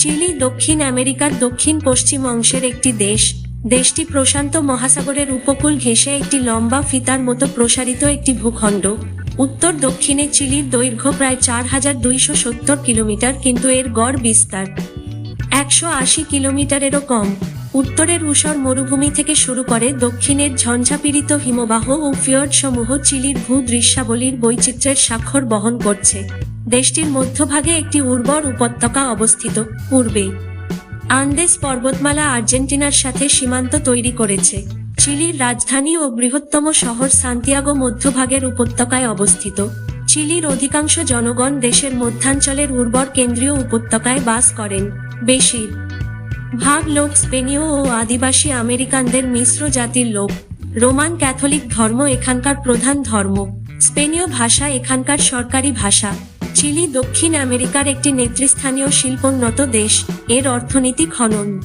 Chilli, দক্ষিণ আমেরিকার দক্ষিণ পশ্চিম অংশের একটি দেশ। দেশটি প্রশান্ত মহাসাগরের উপকূল ঘেঁষে একটি লম্বা ফিতার মতো প্রসারিত একটি ভূখণ্ড। উত্তর দক্ষিণে চিলির দৈর্ঘ্য প্রায় চার হাজার দুইশো সত্তর কিলোমিটার, কিন্তু এর গড় বিস্তার একশো আশি কিলোমিটারেরও কম। উত্তরের ঊষর মরুভূমি থেকে শুরু করে দক্ষিণের ঝঞ্ঝাপীড়িত হিমবাহ ও ফিয়র্ড সমূহ চিলির ভূ দৃশ্যাবলীর বৈচিত্র্যের স্বাক্ষর বহন করছে। দেশটির মধ্যভাগে একটি উর্বর উপত্যকা অবস্থিত, পূর্বে। আন্দেস পর্বতমালা আর্জেন্টিনার সাথে সীমান্ত তৈরি করেছে। চিলির রাজধানী ও বৃহত্তম শহর সান্তিয়াগো মধ্যভাগের উপত্যকায় অবস্থিত। চিলির অধিকাংশ জনগণ দেশের মধ্যাঞ্চলের উর্বর কেন্দ্রীয় উপত্যকায় বাস করেন বেশি ভাগ লোক স্পেনীয় ও আদিবাসী আমেরিকানদের মিশ্র জাতির লোক। রোমান ক্যাথলিক ধর্ম এখানকার প্রধান ধর্ম। স্পেনীয় ভাষা এখানকার সরকারি ভাষা। চিলি দক্ষিণ আমেরিকার একটি নেতৃস্থানীয় শিল্পোন্নত দেশ। এর অর্থনীতি খনন।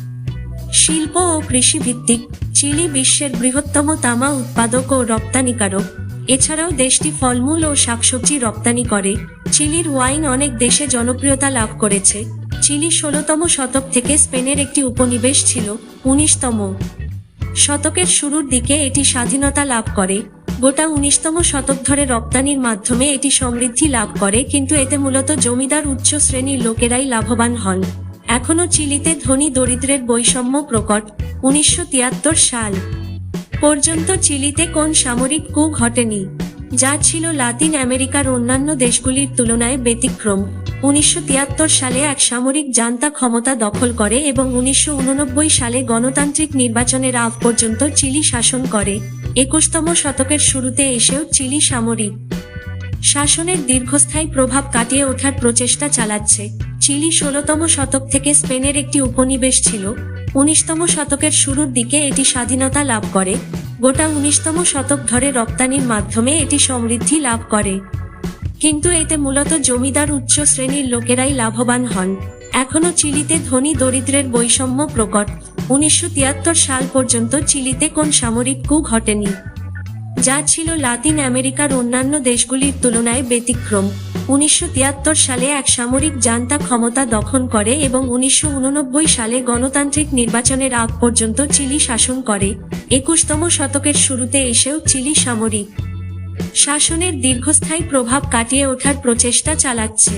শিল্প ও কৃষি ভিত্তিক চিলি বিশ্বের বৃহত্তম তামা উৎপাদক ও রপ্তানিকারক। এছাড়াও দেশটি ফলমূল ও শাকসবজি রপ্তানি করে। চিলির ওয়াইন অনেক দেশে জনপ্রিয়তা লাভ করেছে। চিলি ষোলতম শতক থেকে স্পেনের একটি উপনিবেশ ছিল, উনিশতম শতকের শুরুর দিকে এটি স্বাধীনতা লাভ করে। গোটা উনিশতম শতক ধরে রপ্তানির মাধ্যমে এটি সমৃদ্ধি লাভ করে, কিন্তু এতে মূলত জমিদার উচ্চ শ্রেণির লোকেরাই লাভবান হন। এখনও চিলিতে ধনী দরিদ্রের বৈষম্য প্রকট, উনিশশো তিয়াত্তর সাল পর্যন্ত চিলিতে কোন সামরিক কু ঘটেনি, যা ছিল লাতিন আমেরিকার অন্যান্য দেশগুলির তুলনায় ব্যতিক্রম। উনিশশো তিয়াত্তর সালে এক সামরিক জান্তা ক্ষমতা দখল করে এবং উনিশশো উননব্বই সালে গণতান্ত্রিক নির্বাচনের আগ পর্যন্ত চিলি শাসন করে। একুশতম শতকের শুরুতে এসেও চিলি সামরিক শাসনের দীর্ঘস্থায়ী প্রভাব কাটিয়ে ওঠার প্রচেষ্টা চালাচ্ছে। চিলি ষোলতম শতক থেকে স্পেনের একটি উপনিবেশ ছিল। উনিশতম শতকের শুরুর দিকে এটি স্বাধীনতা লাভ করে। গোটা উনিশতম শতক ধরে রপ্তানির মাধ্যমে এটি সমৃদ্ধি লাভ করে। কিন্তু এতে মূলত জমিদার উচ্চ শ্রেণির লোকেরাই লাভবান হন। এখনও চিলিতে ধনী দরিদ্রের বৈষম্য প্রকট। উনিশশো তিয়াত্তর সাল পর্যন্ত চিলিতে কোন সামরিক কু ঘটেনি, যা ছিল লাতিন আমেরিকার অন্যান্য দেশগুলির তুলনায় ব্যতিক্রম। উনিশশো তিয়াত্তর সালে এক সামরিক জান্তা ক্ষমতা দখল করে এবং উনিশশো উননব্বই সালে গণতান্ত্রিক নির্বাচনের আগ পর্যন্ত চিলি শাসন করে। একুশতম শতকের শুরুতে এসেও চিলি সামরিক শাসনের দীর্ঘস্থায়ী প্রভাব কাটিয়ে ওঠার প্রচেষ্টা চালাচ্ছে।